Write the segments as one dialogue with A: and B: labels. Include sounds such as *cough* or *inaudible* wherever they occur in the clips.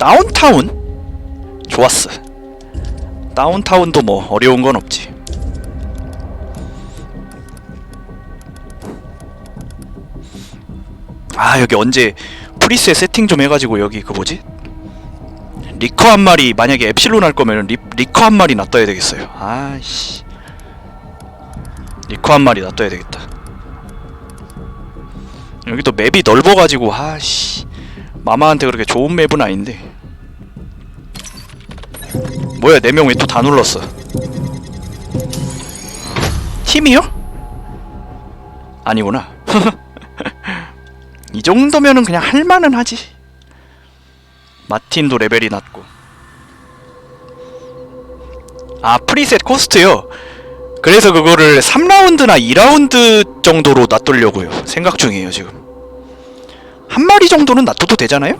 A: 다운타운? 좋았어. 다운타운도 뭐 어려운 건 없지. 아 여기 언제 프리스에 세팅 좀 해가지고 여기 그 뭐지? 리커 한 마리 만약에 엡실론 할 거면 리, 리커 한 마리 놔둬야 되겠어요. 아씨. 리커 한 마리 놔둬야 되겠다. 여기도 맵이 넓어가지고 아씨 마마한테 그렇게 좋은 맵은 아닌데. 뭐야 네 명 왜 또 다 눌렀어? 팀이요? 아니구나. *laughs* 이 정도면은 그냥 할만은 하지. 마틴도 레벨이 낮고. 아 프리셋 코스트요. 그래서 그거를 3라운드나 2라운드 정도로 놔두려고요. 생각 중이에요 지금. 한 마리 정도는 놔둬도 되잖아요?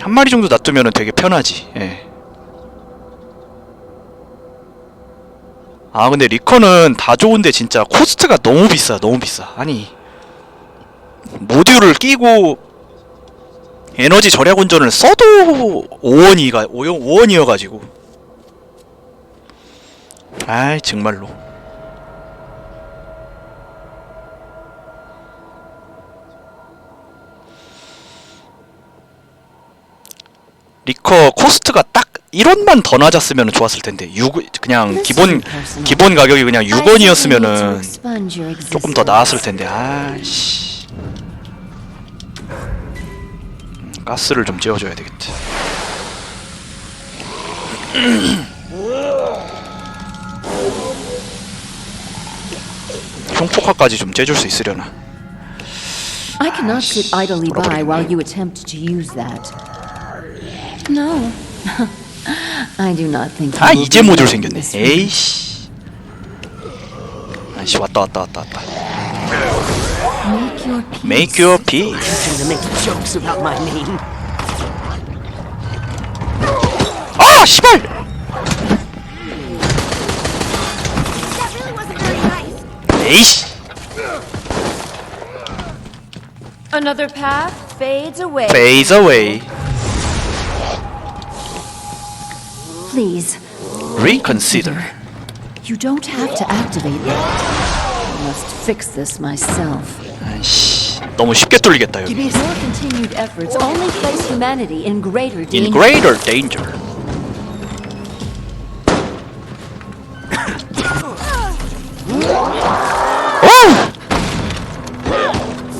A: 한 마리 정도 놔두면은 되게 편하지. 예. 아 근데 리커는 다 좋은데 진짜 코스트가 너무 비싸 너무 비싸 아니 모듈을 끼고 에너지 절약 운전을 써도 5원이가 5원이어가지고 아이 정말로 리커 코스트가 딱 1원만 더 낮았으면 좋았을 텐데 6 그냥 기본 기본 가격이 그냥 6원이었으면은 조금 더 나았을 텐데 아씨. 음, 가스를 좀 채워줘야 되겠지. *clears throat* 흉폭화까지 좀 째줄 수 있으려나?
B: I cannot sit idly by while you attempt to use that. No. I do not think.
A: 아 이제 모듈 생겼네. 에이씨 아이씨 왔다 왔다 왔다 왔다
B: Make your peace.
A: Make your peace
C: Gonna make jokes about my name.
A: 아 씨발
D: That really wasn't very nice.
A: 에이씨
D: Another path fades away.
A: Phase away
B: Please,
A: Reconsider
B: you don't have to activate it. I must fix this myself.
A: 아이씨 너무 쉽게 뚫리겠다 여기
B: Your continued efforts only place humanity in greater
A: In
B: danger.
A: greater danger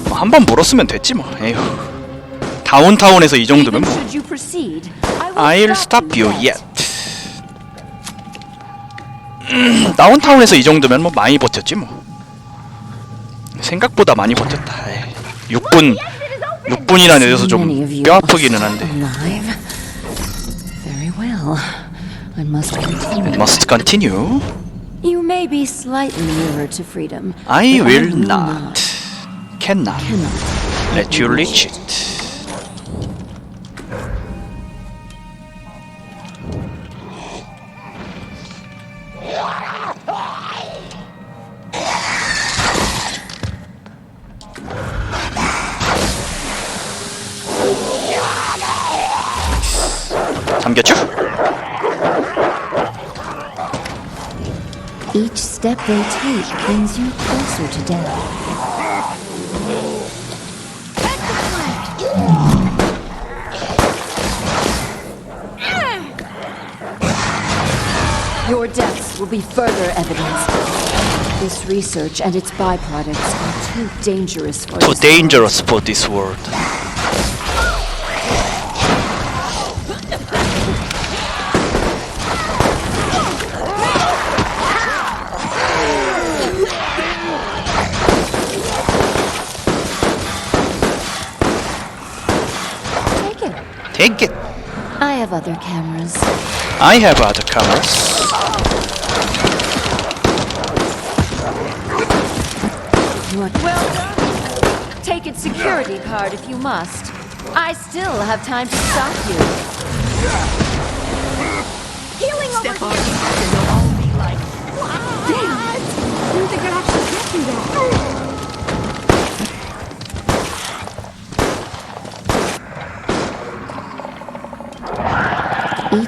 A: 오! 한번 물었으면 됐지 뭐 에휴 다운타운에서 이 정도면
B: Even
A: 뭐
B: should you proceed,
A: I'll stop you yet 음, 다운타운에서 이 정도면 뭐 많이 버텼지 뭐 생각보다 많이 버텼다 에이, 6분 6분이나 내려서 좀 뼈 아프기는 한데
B: must continue. You may be slightly nearer to freedom.
A: I will not Cannot. let you reach it
B: Each step they take brings you closer to death. Your deaths will be further evidence. This research and its byproducts are too dangerous for
A: Too
B: this
A: dangerous for this world
B: Take it I have other cameras.
A: I have other cameras
B: You are
D: Well done. Take its security card if you must. I still have time to stop you. Healing over
C: Step on
D: here.
C: it and they'll all be like,
D: What? I didn't think I'd actually get through that.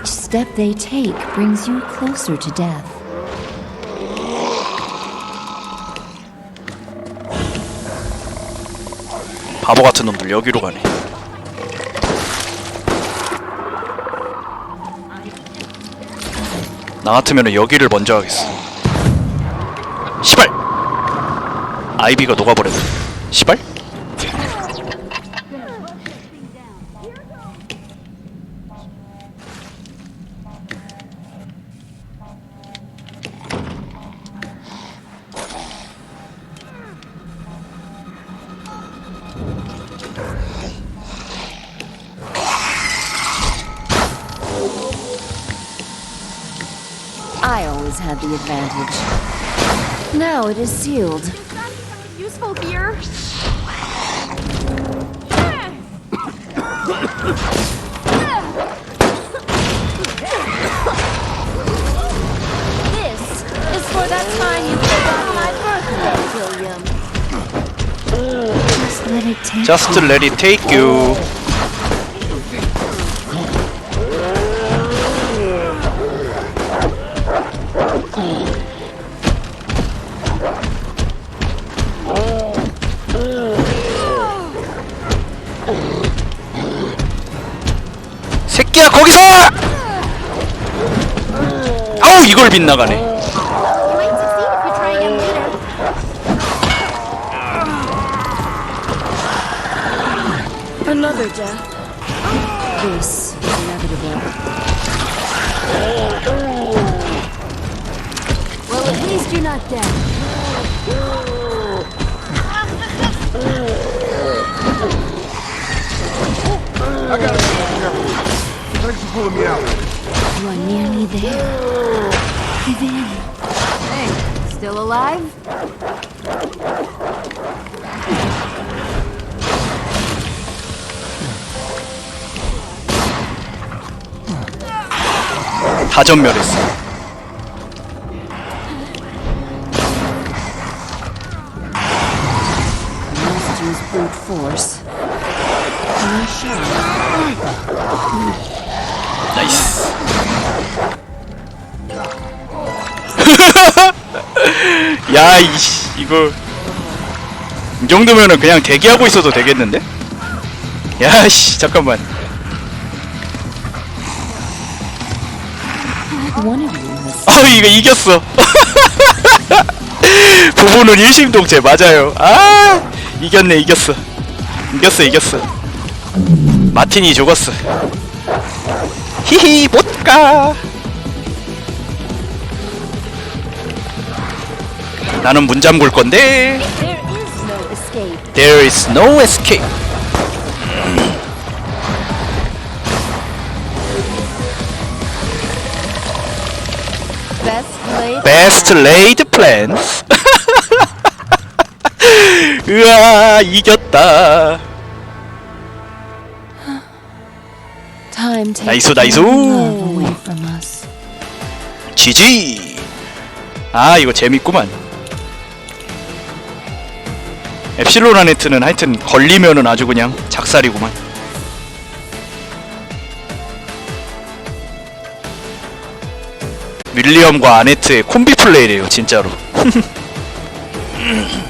B: Step they take brings you closer to death.
A: 바보 같은 놈들 여기로 가네. 나 같으면 여기를 먼저 하겠어. 시발! 아이비가 녹아버렸네. 시발?
B: I always had the advantage. Now it is sealed.
D: Is Useful here. This is for that time you forgot my birthday, William.
B: Just let it take
A: Just let it take you. 거기서! 아우 이걸 빗나가네.
B: Another death. This is inevitable.
D: Well, at least you're not dead.
B: You are nearly there. Give in.
D: Hey, still alive?
A: 다 전멸했어.
B: Must use brute force. No shot.
A: 나이스. 야, 이씨, 이거. 이 정도면은 그냥 대기하고 있어도 되겠는데? 야, 씨, 잠깐만. 아, 이거 이겼어. *laughs* 부부는 일심동체 맞아요. 아, 이겼네, 이겼어. 이겼어, 이겼어. 마틴이 죽었어. 히히, 못 가. 나는 문 잠글 건데.
D: There is no escape.
A: escape.
D: Best laid.
A: Best laid plans. 으아, 이겼다. 나이스, 나이스. GG. 아, 이거 재밌구만. 엡실론 아네트는 하여튼 걸리면은 아주 그냥 작살이구만. 윌리엄과 아네트의 콤비 플레이래요, 진짜로. *laughs*